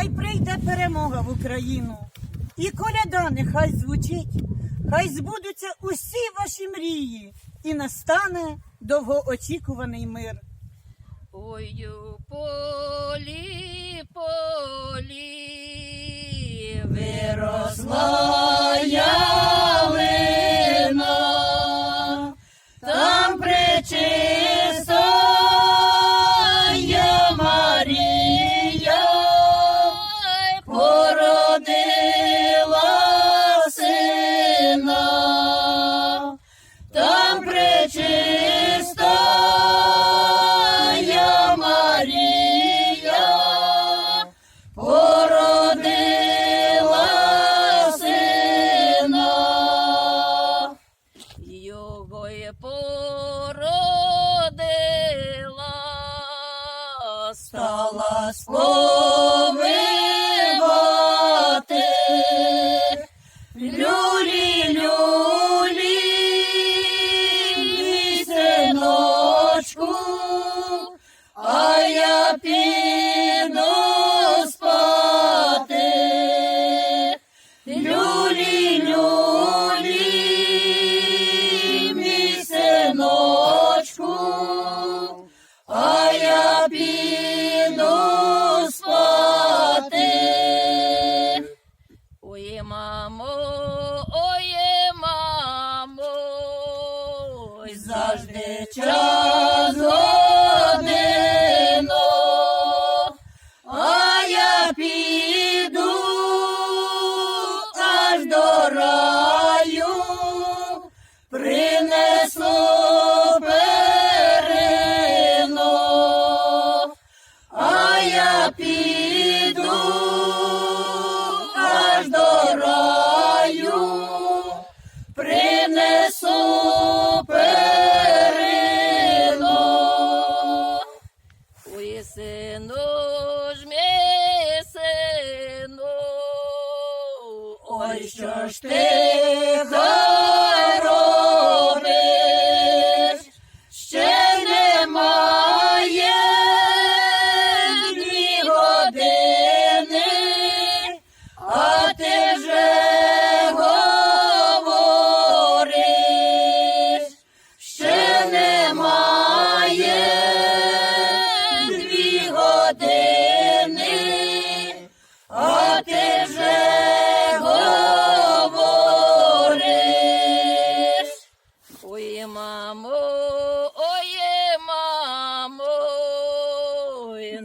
хай прийде перемога в Україну. І коляда нехай звучить, хай збудуться усі ваші мрії, і настане довгоочікуваний мир. Ой, у полі, полі, виросла us, Lord. Завжди час годину, а я піду аж до раю, принесу перину, а я піду ой, що ж ти